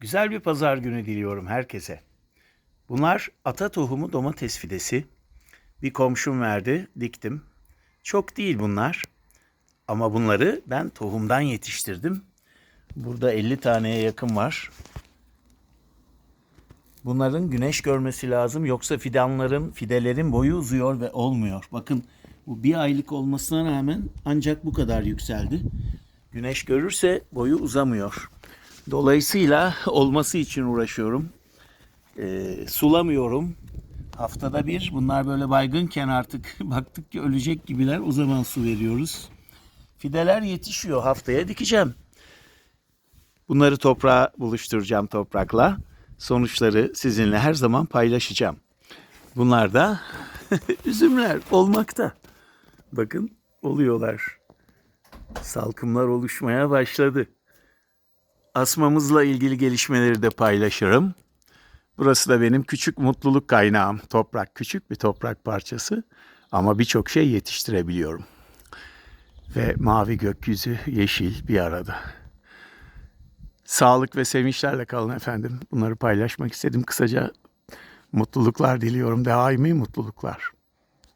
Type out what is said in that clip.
Güzel bir pazar günü diliyorum herkese. Bunlar ata tohumu domates fidesi. Bir komşum verdi, diktim. Çok değil bunlar. Ama bunları ben tohumdan yetiştirdim. Burada 50 taneye yakın var. Bunların güneş görmesi lazım yoksa fidanların, fidelerin boyu uzuyor ve olmuyor. Bakın bu bir aylık olmasına rağmen ancak bu kadar yükseldi. Güneş görürse boyu uzamıyor. Dolayısıyla olması için uğraşıyorum. Ee, sulamıyorum. Haftada bir bunlar böyle baygınken artık baktık ki ölecek gibiler o zaman su veriyoruz. Fideler yetişiyor haftaya dikeceğim. Bunları toprağa buluşturacağım toprakla. Sonuçları sizinle her zaman paylaşacağım. Bunlar da üzümler olmakta. Bakın oluyorlar. Salkımlar oluşmaya başladı. Asmamızla ilgili gelişmeleri de paylaşırım. Burası da benim küçük mutluluk kaynağım. Toprak küçük bir toprak parçası ama birçok şey yetiştirebiliyorum. Ve mavi gökyüzü, yeşil bir arada. Sağlık ve sevinçlerle kalın efendim. Bunları paylaşmak istedim. Kısaca mutluluklar diliyorum. Daimi mutluluklar.